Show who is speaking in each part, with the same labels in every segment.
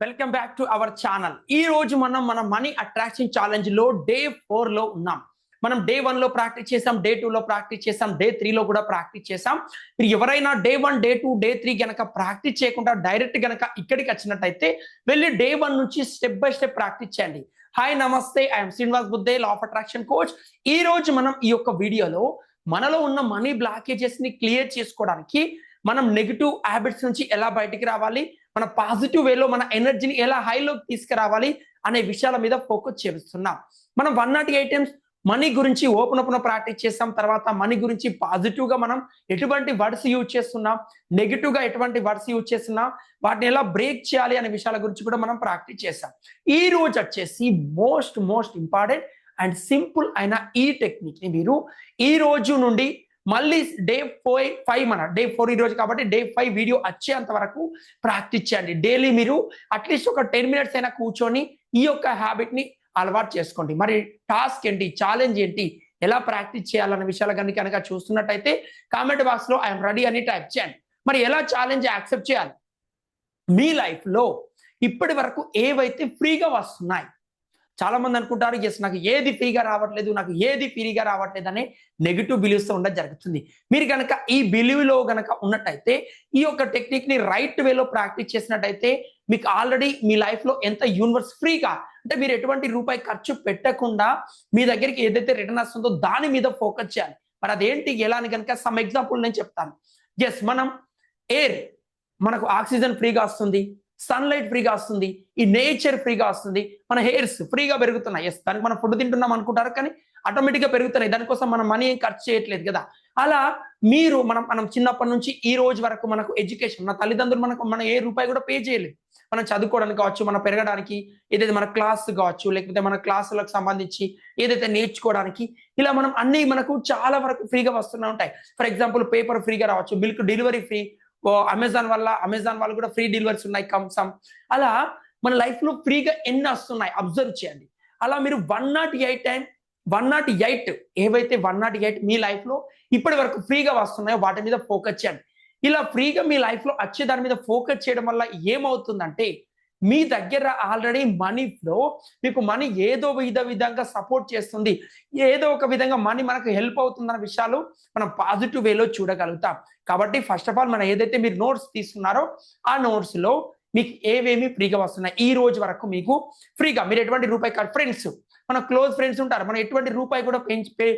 Speaker 1: Welcome back to our channel ఈ రోజు మనం మన మనీ అట్రాక్షన్ ఛాలెంజ్లో డే ఫోర్లో ఉన్నాం. మనం డే వన్లో ప్రాక్టీస్ చేసాం డే టూ లో ప్రాక్టీస్ చేసాం డే త్రీ లో కూడా ప్రాక్టీస్ చేసాం. మీరు ఎవరైనా day one day two day three గనక ప్రాక్టీస్ చేయకుండా డైరెక్ట్ గనక ఇక్కడికి వచ్చినట్టయితే వెళ్ళి డే వన్ నుంచి స్టెప్ బై స్టెప్ ప్రాక్టీస్ చేయండి. హాయ్ నమస్తే I'm Srinivas Budde law of attraction coach ఈ రోజు మనం ఈ యొక్క వీడియోలో మనలో ఉన్న మనీ బ్లాకేజెస్ని క్లియర్ చేసుకోవడానికి మనం నెగిటివ్ హ్యాబిట్స్ నుంచి ఎలా బయటికి రావాలి? మన పాజిటివ్ వేలో మన ఎనర్జీని ఎలా హైలోకి తీసుకురావాలి అనే విషయాల మీద ఫోకస్ చేస్తున్నాం. మనం one nought eight times money గురించి ఓపెన్ ఓపెన్ ప్రాక్టీస్ చేస్తాం తర్వాత మనీ గురించి పాజిటివ్గా మనం ఎటువంటి వర్డ్స్ యూజ్ చేస్తున్నాం నెగిటివ్గా ఎటువంటి వర్డ్స్ యూజ్ చేస్తున్నాం వాటిని ఎలా బ్రేక్ చేయాలి అనే విషయాల గురించి కూడా మనం ప్రాక్టీస్ చేస్తాం ఈ రోజు వచ్చేసి most most important and simple అయిన ఈ టెక్నిక్ని మీరు ఈ రోజు నుండి మళ్ళీ డే ఫోర్ ఫైవ్ మన డే ఫోర్ ఈ రోజు కాబట్టి డే ఫైవ్ వీడియో వచ్చేంత వరకు ప్రాక్టీస్ చేయండి. డైలీ మీరు అట్లీస్ట్ ఒక టెన్ మినిట్స్ అయినా కూర్చొని ఈ యొక్క హ్యాబిట్ని అలవాటు చేసుకోండి. మరి టాస్క్ ఏంటి? ఛాలెంజ్ ఏంటి? ఎలా ప్రాక్టీస్ చేయాలన్న విషయాలు కనుక కనుక చూస్తున్నట్టయితే కామెంట్ బాక్స్లో ఐఎమ్ రెడీ అని టైప్ చేయండి. మరి ఎలా ఛాలెంజ్ యాక్సెప్ట్ చేయాలి? మీ లైఫ్లో ఇప్పటి వరకు ఏవైతే ఫ్రీగా వస్తున్నాయి చాలా మంది అనుకుంటారు ఎస్ నాకు ఏది ఫ్రీగా రావట్లేదు నాకు ఏది ఫ్రీగా రావట్లేదు అనే నెగిటివ్ బిలీవ్స్ ఉండడం జరుగుతుంది. మీరు కనుక ఈ బిలీవ్లో కనుక ఉన్నట్టయితే ఈ యొక్క టెక్నిక్ని రైట్ వేలో ప్రాక్టీస్ చేసినట్టయితే మీకు ఆల్రెడీ మీ లైఫ్లో ఎంత యూనివర్స్ ఫ్రీగా అంటే మీరు ఎటువంటి రూపాయి ఖర్చు పెట్టకుండా మీ దగ్గరికి ఏదైతే రిటర్న్ వస్తుందో దాని మీద ఫోకస్ చేయాలి. మరి అదేంటి? ఎలా అని కనుక సమ్ ఎగ్జాంపుల్ నేను చెప్తాను. ఎస్ మనం ఎయిర్ మనకు ఆక్సిజన్ ఫ్రీగా వస్తుంది. సన్లైట్ ఫ్రీగా వస్తుంది ఈ నేచర్ ఫ్రీగా వస్తుంది మన హెయిర్స్ ఫ్రీగా పెరుగుతున్నాయి. ఎస్ దానికి మనం ఫుడ్ తింటున్నాం అనుకుంటారు కానీ ఆటోమేటిక్గా పెరుగుతున్నాయి. దానికోసం మనం మనీ ఏం ఖర్చు చేయట్లేదు కదా. అలా మీరు మనం మనం చిన్నప్పటి నుంచి ఈ రోజు వరకు మనకు ఎడ్యుకేషన్ మన తల్లిదండ్రులు మనకు మన ఏ రూపాయి కూడా పే చేయలేదు. మనం చదువుకోవడానికి కావచ్చు మనం పెరగడానికి ఏదైతే మన క్లాస్ కావచ్చు లేకపోతే మన క్లాసులకు సంబంధించి ఏదైతే నేర్చుకోవడానికి ఇలా మనం అన్ని మనకు చాలా వరకు ఫ్రీగా వస్తూనే ఉంటాయి. ఫర్ ఎగ్జాంపుల్ పేపర్ ఫ్రీగా రావచ్చు మిల్క్ డెలివరీ ఫ్రీ అమెజాన్ వల్ల అమెజాన్ వాళ్ళు కూడా ఫ్రీ డెలివరీస్ ఉన్నాయి కమ్సమ్ అలా మన లైఫ్లో ఫ్రీగా ఎన్ని వస్తున్నాయి? అబ్జర్వ్ చేయండి. అలా మీరు one nought eight time one nought eight ఏవైతే వన్ నాట్ ఎయిట్ మీ లైఫ్లో ఇప్పటి వరకు ఫ్రీగా వస్తున్నాయో వాటి మీద ఫోకస్ చేయండి. ఇలా ఫ్రీగా మీ లైఫ్లో వచ్చే దాని మీద ఫోకస్ చేయడం వల్ల ఏమవుతుందంటే మీ దగ్గర ఆల్రెడీ మనీ ఫ్లో మీకు మనీ ఏదో విధ విధంగా సపోర్ట్ చేస్తుంది. ఏదో ఒక విధంగా మనీ మనకు హెల్ప్ అవుతుందన్న విషయాలు మనం పాజిటివ్ వేలో చూడగలుగుతాం. కాబట్టి ఫస్ట్ ఆఫ్ ఆల్ మనం ఏదైతే మీరు నోట్స్ తీసుకున్నారో ఆ నోట్స్లో మీకు ఏవేమి ఫ్రీగా వస్తున్నాయి? ఈ రోజు వరకు మీకు ఫ్రీగా మీరు ఎటువంటి రూపాయి కాదు ఫ్రెండ్స్ మన క్లోజ్ ఫ్రెండ్స్ ఉంటారు. మనం ఎటువంటి రూపాయి కూడా పే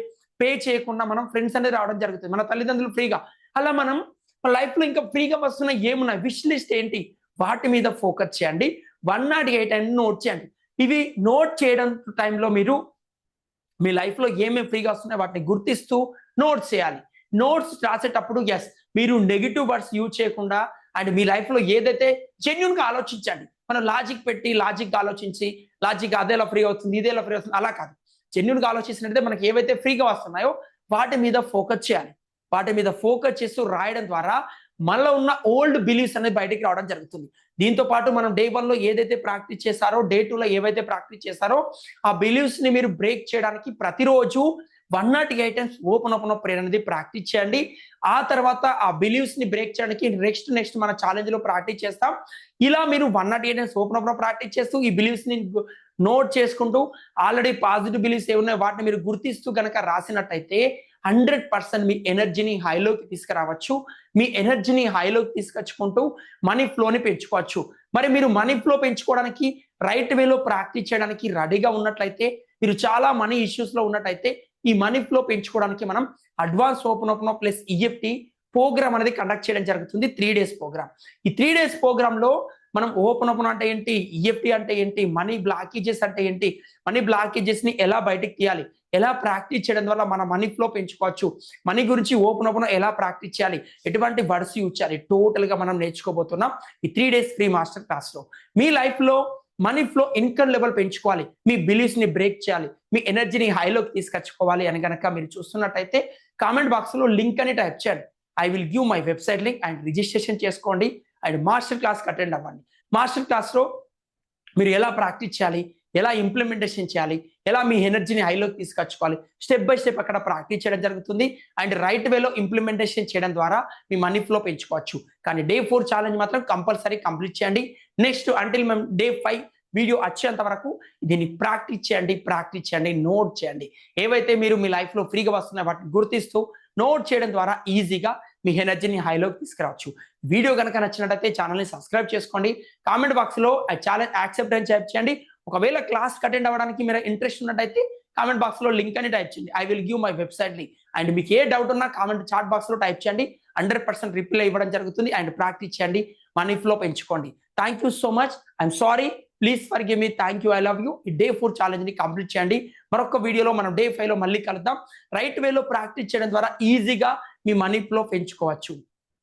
Speaker 1: పే చేయకుండా మనం ఫ్రెండ్స్ అనేది రావడం జరుగుతుంది. మన తల్లిదండ్రులు ఫ్రీగా అలా మనం మన ఇంకా ఫ్రీగా వస్తున్న ఏమున్నాయి? విష్ లిస్ట్ ఏంటి? వాటి మీద ఫోకస్ చేయండి. వన్ నాట్ ఎయిట్ అని నోట్ చేయండి. ఇవి నోట్ చేయడం టైంలో మీరు మీ లైఫ్లో ఏమేమి ఫ్రీగా వస్తున్నాయో వాటిని గుర్తిస్తూ నోట్స్ చేయాలి. నోట్స్ రాసేటప్పుడు ఎస్ మీరు నెగిటివ్ వర్డ్స్ యూజ్ చేయకుండా అండ్ మీ లైఫ్లో ఏదైతే జెన్యున్గా ఆలోచించండి. మనం లాజిక్ పెట్టి లాజిక్ ఆలోచించి లాజిక్ అదేలా ఫ్రీ అవుతుంది ఇదేలా ఫ్రీ అవుతుంది అలా కాదు. జెన్యున్గా ఆలోచించినట్టే మనకి ఏవైతే ఫ్రీగా వస్తున్నాయో వాటి మీద ఫోకస్ చేయాలి. వాటి మీద ఫోకస్ చేస్తూ రాయడం ద్వారా మనలో ఉన్న ఓల్డ్ బిలీఫ్స్ అనేది బయటికి రావడం జరుగుతుంది. దీంతో పాటు మనం డే వన్లో ఏదైతే ప్రాక్టీస్ చేశారో డే టూ లో ఏవైతే ప్రాక్టీస్ చేశారో ఆ బిలీవ్స్ని మీరు బ్రేక్ చేయడానికి ప్రతిరోజు one nought eight times ho'oponopono prayer అనేది ప్రాక్టీస్ చేయండి. ఆ తర్వాత ఆ బిలీవ్స్ని బ్రేక్ చేయడానికి నెక్స్ట్ నెక్స్ట్ మన ఛాలెంజ్లో ప్రాక్టీస్ చేస్తాం. ఇలా మీరు one nought eight times ho'oponopono practice చేస్తూ ఈ బిలీవ్స్ని నోట్ చేసుకుంటూ ఆల్రెడీ పాజిటివ్ బిలీవ్స్ ఏమున్నాయో వాటిని మీరు గుర్తిస్తూ కనుక రాసినట్టయితే హండ్రెడ్ పర్సెంట్ మీ ఎనర్జీని హైలోకి తీసుకురావచ్చు. మీ ఎనర్జీని హైలోకి తీసుకొచ్చుకుంటూ మనీ ఫ్లోని పెంచుకోవచ్చు. మరి మీరు మనీ ఫ్లో పెంచుకోవడానికి రైట్ వేలో ప్రాక్టీస్ చేయడానికి రెడీగా ఉన్నట్లయితే మీరు చాలా మనీ ఇష్యూస్లో ఉన్నట్లయితే ఈ మనీ ఫ్లో పెంచుకోవడానికి మనం advance ho'oponopono plus EFT programme అనేది కండక్ట్ చేయడం జరుగుతుంది. Three days programme. ఈ త్రీ డేస్ ప్రోగ్రామ్లో మనం ఓపెన్ ఓపెన్ అంటే ఏంటి? ఈఎఫ్టీ అంటే ఏంటి? మనీ బ్లాకేజెస్ అంటే ఏంటి? మనీ బ్లాకేజెస్ని ఎలా బయటకు తీయాలి? ఎలా ప్రాక్టీస్ చేయడం వల్ల మన మనీ ఫ్లో పెంచుకోవచ్చు? మనీ గురించి ఓపెన్ ఓపెన్ ఎలా ప్రాక్టీస్ చేయాలి? ఎటువంటి వర్డ్స్ యూజ్ చేయాలి? టోటల్గా మనం నేర్చుకోబోతున్నాం ఈ త్రీ డేస్ ఫ్రీ మాస్టర్ క్లాస్లో. మీ లైఫ్లో మనీ ఫ్లో ఇన్కమ్ లెవెల్ పెంచుకోవాలి. మీ బిలీఫ్స్ని బ్రేక్ చేయాలి. మీ ఎనర్జీని హైలోకి తీసుకొచ్చుకోవాలి అని కనుక మీరు చూస్తున్నట్టయితే కామెంట్ బాక్స్లో లింక్ అని టైప్ చేయండి. I will give my website link and registration చేసుకోండి. అండ్ మాస్టర్ క్లాస్ అటెండ్ అవ్వండి. మాస్టర్ క్లాస్లో మీరు ఎలా ప్రాక్టీస్ చేయాలి? ఎలా ఇంప్లిమెంటేషన్ చేయాలి? ఎలా మీ ఎనర్జీని హైలోకి తీసుకొచ్చుకోవాలి? స్టెప్ బై స్టెప్ అక్కడ ప్రాక్టీస్ చేయడం జరుగుతుంది. అండ్ రైట్ వేలో ఇంప్లిమెంటేషన్ చేయడం ద్వారా మీ మనీ ఫ్లో పెంచుకోవచ్చు. కానీ డే ఫోర్ ఛాలెంజ్ మాత్రం కంపల్సరీ కంప్లీట్ చేయండి. నెక్స్ట్ అంటిల్ మేము డే ఫైవ్ వీడియో వచ్చేంత వరకు దీన్ని ప్రాక్టీస్ చేయండి ప్రాక్టీస్ చేయండి నోట్ చేయండి. ఏవైతే మీరు మీ లైఫ్లో ఫ్రీగా వస్తున్నాయో వాటిని గుర్తిస్తూ నోట్ చేయడం ద్వారా ఈజీగా మీ ఎనర్జీని హైలోకి తీసుకురావచ్చు. వీడియో కనుక నచ్చినట్టయితే ఛానల్ని సబ్స్క్రైబ్ చేసుకోండి. కామెంట్ బాక్స్లో ఛాలెంజ్ యాక్సెప్ట్ అని టైప్ చేయండి. ఒకవేళ క్లాస్ అటెండ్ అవ్వడానికి మీరు ఇంట్రెస్ట్ ఉన్నట్టయితే కామెంట్ బాక్స్లో లింక్ అని టైప్ చేయండి. ఐ విల్ గివ్ మై వెబ్సైట్ని అండ్ మీకు ఏ డౌట్ ఉన్నా కామెంట్ చాట్ బాక్స్లో టైప్ చేయండి. హండ్రెడ్ పర్సెంట్ రిప్లై ఇవ్వడం జరుగుతుంది. అండ్ ప్రాక్టీస్ చేయండి. మనీ ఫ్లో పెంచుకోండి. Thank you so much I'm sorry please forgive me thank you I love you ఈ డే ఫోర్ ఛాలెంజ్ని కంప్లీట్ చేయండి. మరొక వీడియోలో మనం డే ఫైవ్లో మళ్ళీ కలుద్దాం. రైట్ వేలో ప్రాక్టీస్ చేయడం ద్వారా ఈజీగా మీ మనీ ఫ్లో పెంచుకోవచ్చు.